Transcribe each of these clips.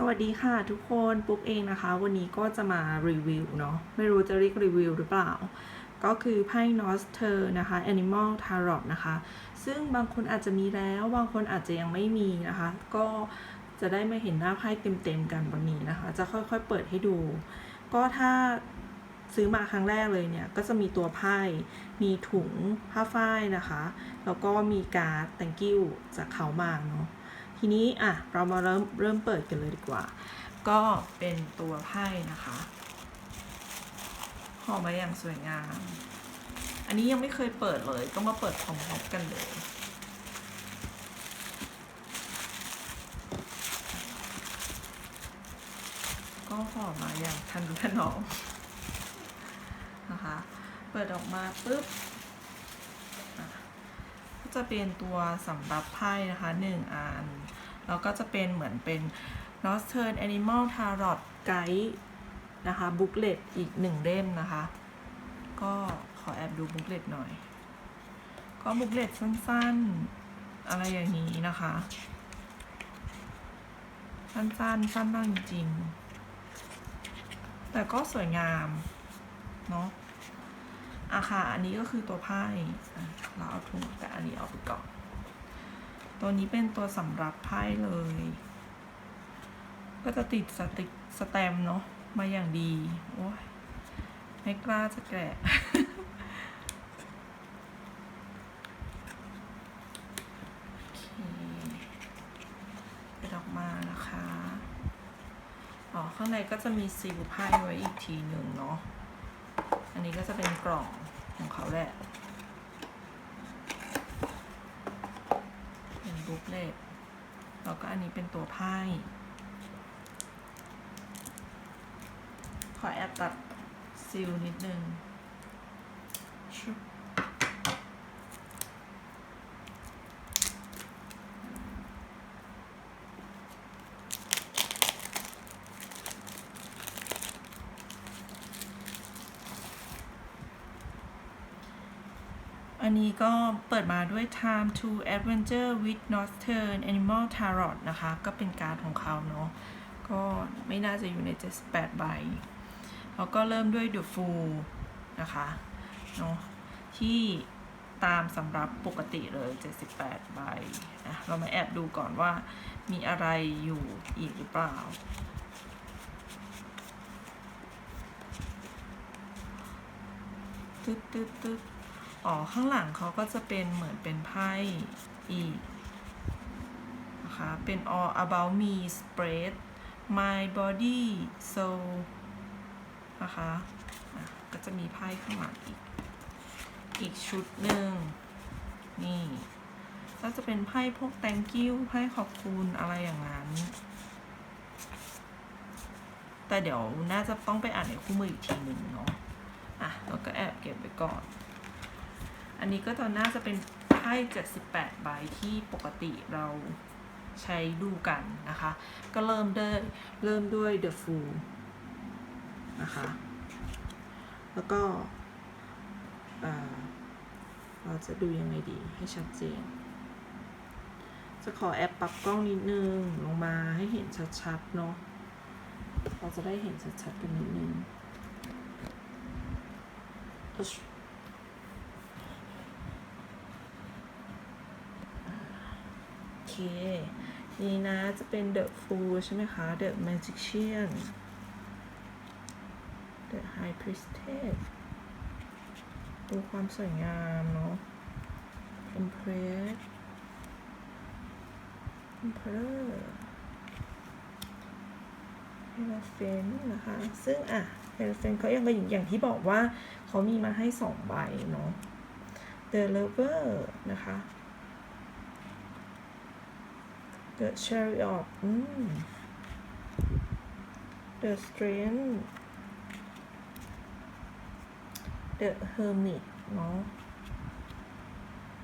สวัสดีค่ะทุกคนปุ๊กเองนะคะ วันนี้ก็จะมารีวิวเนาะไม่รู้จะเรียกรีวิวหรือเปล่า ก็คือไพ่นอสเทอร์นะคะ Animal Tarot นะคะ ซึ่งบางคนอาจจะมีแล้วบางคนอาจจะยังไม่มีนะคะ ก็จะได้มาเห็นหน้าไพ่เต็มๆกันวันนี้นะคะ จะค่อยๆเปิดให้ดู ก็ถ้าซื้อมาครั้งแรกเลยเนี่ย ก็จะมีตัวไพ่ มีถุงผ้าฝ้ายนะคะ แล้วก็มีการ์ด thank you จากเขามาเนาะ ทีนี้อะเรามาเริ่มเริ่มเปิดกันเลยดีกว่า ก็เป็นตัวไพ่นะคะห่อมาอย่างสวยงาม อันนี้ยังไม่เคยเปิดเลยก็มาเปิดพร้อมๆกันเลยก็ห่อมาอย่างทันรุถนอมนะคะ เปิดออกมาปุ๊บก็จะเป็นตัวสำหรับไพ่นะคะหนึ่งอัน แล้วก็จะเป็นเหมือนเป็น Northern Animal Tarot Guide นะคะบุ๊กเลตอีกหนึ่งเล่มนะคะ ก็ขอแอบดูบุ๊กเลตหน่อย ก็บุ๊กเลตสั้นๆ อะไรอย่างนี้นะคะ สั้นๆ สั้นมากจริงๆแต่ก็สวยงาม เนาะอะค่ะอันนี้ก็คือตัวไพ่เราเอาถุงแต่อันนี้เอาไปก่อน ตัวนี้เป็นตัวสำหรับไพ่เลย ก็จะติดสติกสแตมเนาะมาอย่างดี โอ้ยไม่กล้าจะแกะไปดออกมานะคะ อ๋อ ข้างในก็จะมีซีลไพ่ไว้อีกทีหนึ่งเนาะ อันนี้ก็จะเป็นกล่องของเขาแหละ เป็นบุ๊กเลตแล้วก็อันนี้เป็นตัวไพ่ขอแอบตัดซิลนิดนึงชุบ อันนี้ก็เปิดมาด้วย Time to Adventure with Northern Animal Tarot นะคะ ก็เป็นการของเขาเนาะ ก็ไม่น่าจะอยู่ใน 78 ใบ แล้วก็เริ่มด้วย The Fool นะคะ เนาะ ที่ตามสำหรับปกติเลย 78 ใบอะเรามาแอบดูก่อนว่ามีอะไรอยู่อีกหรือเปล่า ตึ๊ดตึ๊ดตึ๊ด อ๋อ ข้างหลังเขาก็จะเป็นเหมือนเป็นไพ่อีกนะคะเป็น all about me spread my body soul นะคะะก็จะมีไพ่ข้างหลังอีก อีกชุดหนึ่งนี่ก็จะเป็นไพ่พวก thank you ไพ่ขอบคุณอะไรอย่างนั้น แต่เดี๋ยวน่าจะต้องไปอ่านในคู่มืออีกทีหนึ่งเนาะ อะเราก็แอบเก็บไว้ก่อน อันนี้ก็จะน่าจะเป็นไพ่78ใบที่ปกติเราใช้ดูกันนะคะ ก็เริ่มด้วยเริ่มด้วย The Fool นะคะ แล้วก็เราจะดูยังไงดีให้ชัดเจน จะขอแอปปรับกล้องนิดนึง ลงมาให้เห็นชัดๆเนาะ เราจะได้เห็นชัดๆกันนิดนึงอึ๊ชโอเค นี่นะจะเป็น The Fool ใช่ไหมคะ The Magician The High Priestess ดูความสวยงามเนาะ Empress Emperor เฮลเฟนนะคะ ซึ่งอะเฮลเฟนเขายังเป็นอย่างที่บอกว่าเขามีมาให้สองใบเนาะ The Lover นะคะ The Chariot อืม The Strength The Hermit เนาะ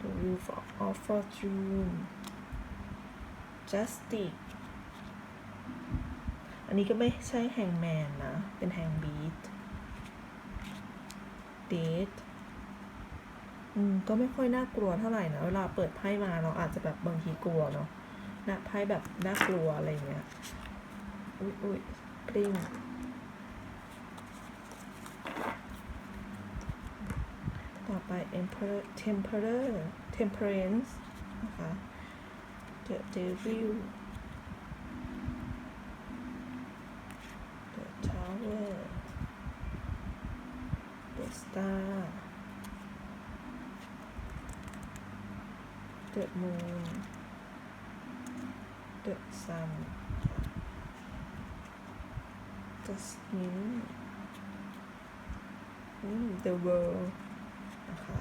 The Wheel of Fortune Justice อันนี้ก็ไม่ใช่แฮงแมนนะ เป็นแฮงบีทเดทอืม ก็ไม่ค่อยน่ากลัวเท่าไหร่นะ เวลาเปิดไพ่มาเราอาจจะแบบบางทีกลัวเนาะ นะไพ่แบบน่ากลัวอะไรเงี้ย อุ๊ยอุ๊ยกลิ้งต่อไป emperor temperor temperance นะคะ the devil the tower the star the moon the sun the skin อืม the world นะคะ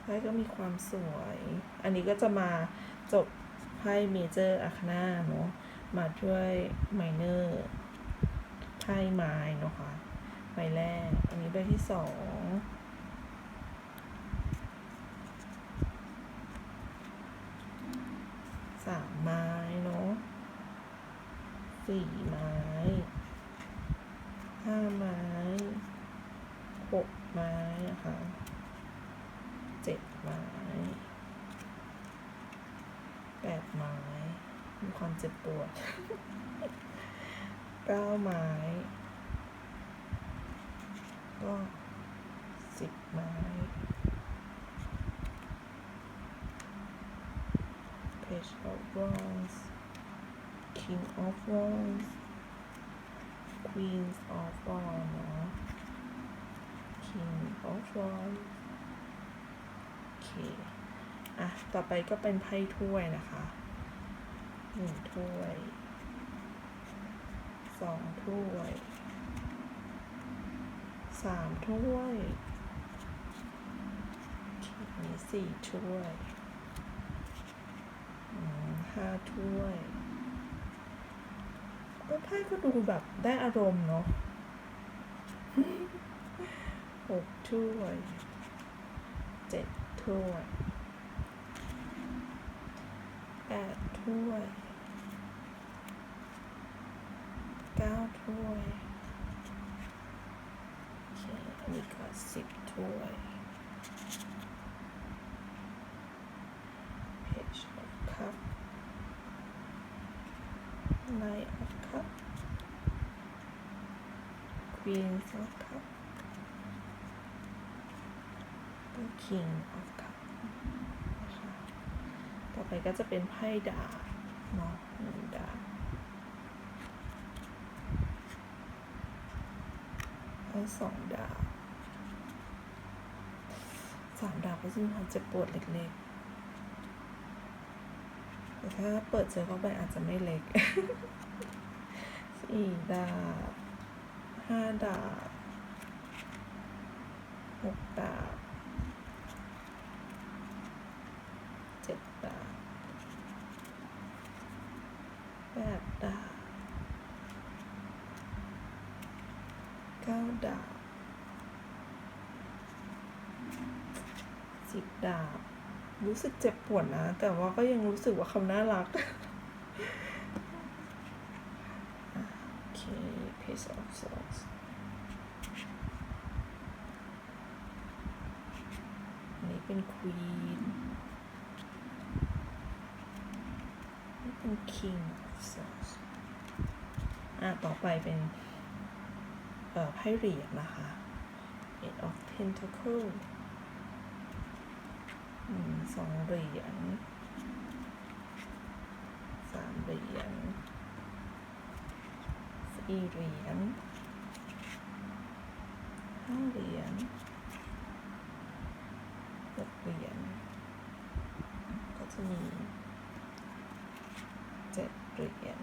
ไพ่ก็มีความสวย อันนี้ก็จะมาจบไพ่เมเจอร์อาคนาเนาะ มาด้วยไมเนอร์ไพ่ไม้เนาะคะใบแรก อันนี้ใบที่สอง สามไม้เนาะ สี่ไม้ห้าไม้หกไม้นะคะเจ็ดไม้แปดไม้มีความเจ็บปวดเก้าไม้ ก็สิบไม้ Page of Wands King of Wands queen of Wands เนาะ King of Wands โอเค อะ ต่อไปก็เป็นไพ่ถ้วยนะคะหนึ่งถ้วยสองถ้วยสามถ้วยโอเคอันนี้สี่ถ้วยห้าถ้วย ก็ไพ่ก็ดูแบบได้อารมณ์เนาะหกถ้วยเจ็ดถ้วยแปดถ้วยเก้าถ้วยโอเคอันนี้ก็สิบถ้วย Page of Cup Knight of Cup Queens of Cup ก็ King of Cup นะต่อไปก็จะเป็นไพ่ดาบเนาะหนึ่งดาบไพ่สองดาบสามดาบก็จะมีความเจ็บปวดเล็กๆ แต่ถ้าเปิดเจอเข้าไปอาจจะไม่เล็กสี่ดาบ ห้าดาบหกดาบเจ็ดดาบแปดดาบเก้าดาบสิบดาบรู้สึกเจ็บปวดนะ แต่ว่าก็ยังรู้สึกว่าเขาน่ารัก โอเค Page of Swords อันนี้เป็น Queen นี่เป็น King of Swords อะต่อไปเป็นเอ่อไพ่เหรียญนะคะ Eight of Pentacle อืมสองเหรียญสามเหรียญ สี่เหรียญห้าเหรียญหกเหรียญก็จะมีเจ็ดเหรียญ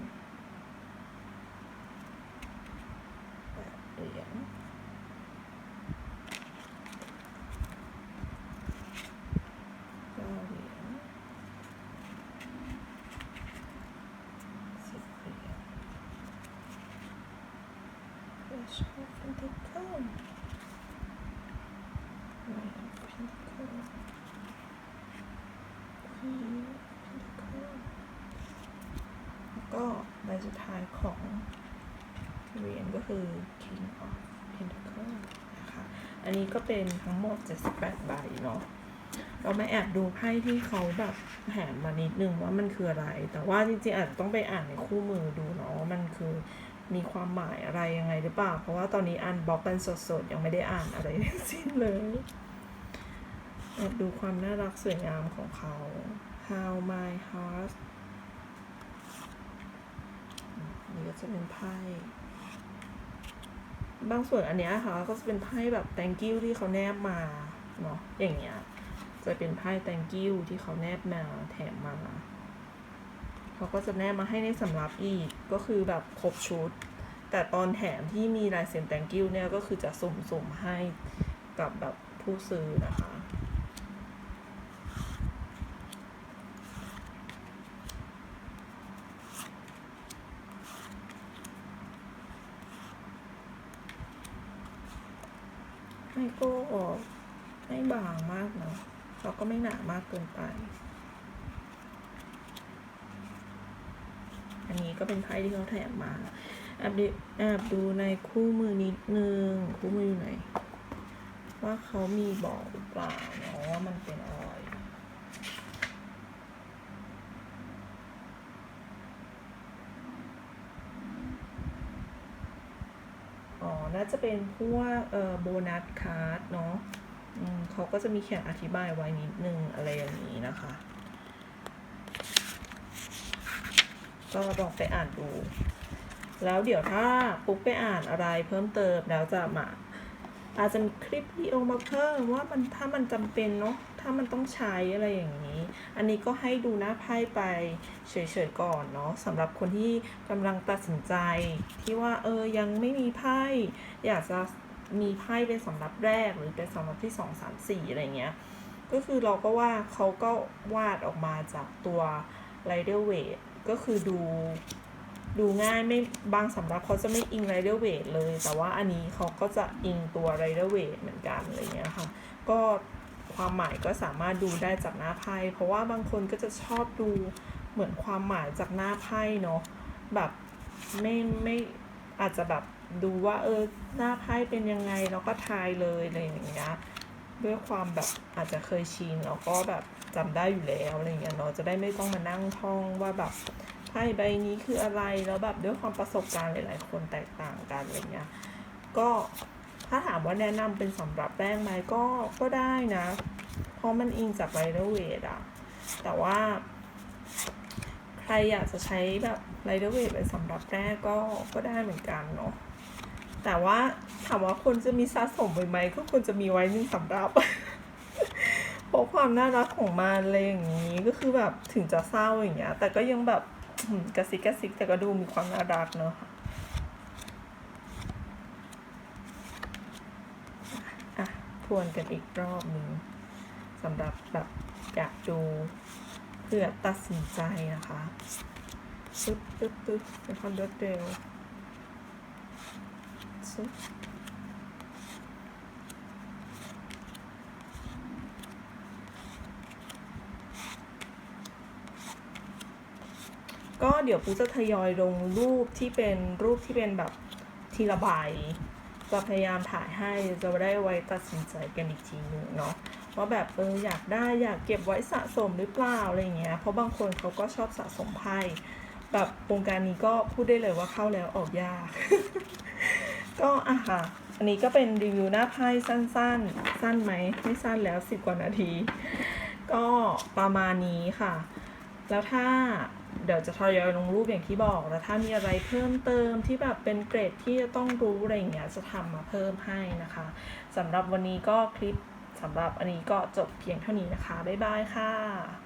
แปดเหรียญเก้าเหรียญสิบเหรียญ Flash of Pentacle Nine of Pentacle Queen of Pentacle แล้วก็ใบ สุดท้ายของเหรียญก็คือ King of Pentacle นะคะอันนี้ก็เป็นทั้งหมด 78 ใบเนาะเรามาแอบดูไพ่ที่เขาแบบแถมมานิดนึงว่ามันคืออะไร แต่ว่าจริงๆอาจจะต้องไปอ่านในคู่มือดูเนาะว่ามันคือมีความหมายอะไรยังไงหรือเปล่า เพราะว่าตอนนี้อ่านบล็อกกันสดๆ ยังไม่ได้อ่านอะไรทั้งสิ้นเลยแอบดูความน่ารักสวยงามของเขา How my heart นี่ก็จะเป็นไพ่บางส่วนอันเนี้ยค่ะก็จะเป็นไพ่แบบ thank you ที่เขาแนบมาเนาะอย่างเงี้ยจะเป็นไพ่ thank you ที่เขาแนบมาแถมมาเขาก็จะแนบมาให้ในสำรับอีกก็คือแบบครบชุด แต่ตอนแถมที่มีลายเซ็น thank you เนี่ยก็คือจะสุ่มๆให้กับแบบผู้ซื้อนะคะ ไม่ก็ไม่บางมากเนาะเราก็ไม่หนามากเกินไป อันนี้ก็เป็นไพ่ที่เขาแถมมาแอบดูแอบดูในคู่มือนิดนึง คู่มืออยู่ไหน ว่าเขามีบอกหรือเปล่าเนาะว่ามันเป็นอะไร อ๋อ น่าจะเป็นพวกเอ่อโบนัสการ์ดเนาะอืมเขาก็จะมีเขียนอธิบายไว้นิดนึงอะไรอย่างนี้นะคะ ก็ลองไปอ่านดู แล้วเดี๋ยวถ้าปุ๊กไปอ่านอะไรเพิ่มเติมแล้วจะมาอาจจะมีคลิปวิดีโอมาเพิ่มว่ามันถ้ามันจำเป็นเนาะ ถ้ามันต้องใช้อะไรอย่างนี้ อันนี้ก็ให้ดูหน้าไพ่ไปเฉยๆก่อนเนาะสำหรับคนที่กำลังตัดสินใจ ที่ว่าเออยังไม่มีไพ่อยากจะมีไพ่เป็นสำรับแรกหรือเป็นสำรับที่สองสามสี่อะไรเงี้ยก็คือเราก็ว่าเขาก็วาดออกมาจากตัว Rider Weight ก็คือดูดูง่ายไม่บางสำรับเขาจะไม่อิง Rider Weight เลย แต่ว่าอันนี้เขาก็จะอิงตัว Rider Weight เหมือนกันอะไรเงี้ยค่ะ ก็ ความหมายก็สามารถดูได้จากหน้าไพ่เพราะว่าบางคนก็จะชอบดูเหมือนความหมายจากหน้าไพ่เนาะแบบไม่ไม่อาจจะแบบดูว่าเออหน้าไพ่เป็นยังไงแล้วก็ทายเลยอะไรอย่างเงี้ยด้วยความแบบอาจจะเคยชินแล้วก็แบบจำได้อยู่แล้วอะไรเงี้ยเนาะจะได้ไม่ต้องมานั่งท่องว่าแบบไพ่ใบนี้คืออะไรแล้วแบบด้วยความประสบการณ์หลาย ๆ คนแตกต่างกันอะไรเงี้ยก็ ถ้าถามว่าแนะนำเป็นสำหรับแรกไหมก็ก็ได้นะ เพราะมันอิงจากไรเดอร์เวทอะแต่ว่าใครอยากจะใช้แบบไรเดอร์เวทเป็นสำหรับแรกก็ก็ได้เหมือนกันเนาะแต่ว่าถามว่าคนจะมีสะสมไว้ไหมก็ควรจะมีไว้หนึ่งสำหรับเพราะความน่ารักของมันอะไรอย่างนี้ก็คือแบบถึงจะเศร้าอย่างเงี้ย แต่ก็ยังแบบกระซิกกระซิกแต่ก็ดูมีความน่ารักเนาะอะ ทวนกันอีกรอบหนึ่งสำหรับแบบอยากดูเพื่อตัดสินใจนะคะปึ๊บปึ๊บปึ๊บเป็นความรวดเร็วซึบก็เดี๋ยวปูจะทยอยลงรูปที่เป็นรูปที่เป็นแบบทีละใบ จะพยายามถ่ายให้จะได้ไว้ตัดสินใจกันอีกทีหนึงเนาะว่าแบบเอออยากได้อยากเก็บไว้สะสมหรือเปล่าอะไรเงี้ยเพราะบางคนเขาก็ชอบสะสมไพ่แบบวงการนี้ก็พูดได้เลยว่าเข้าแล้วออกยาก ก็อะค่ะ อันนี้ก็เป็นรีวิวหน้าไพ่สั้นๆ สั้นไหมไม่สั้นแล้วสิบกว่านาที ก็ประมาณนี้ค่ะ แล้วถ้า เดี๋ยวจะทยอยลงรูปอย่างที่บอกแล้วถ้ามีอะไรเพิ่มเติมที่แบบเป็นเกรดที่จะต้องรู้อะไรอย่างเงี้ยจะทำมาเพิ่มให้นะคะสำหรับวันนี้ก็คลิปสำหรับอันนี้ก็จบเพียงเท่านี้นะคะ บ๊ายบายค่ะ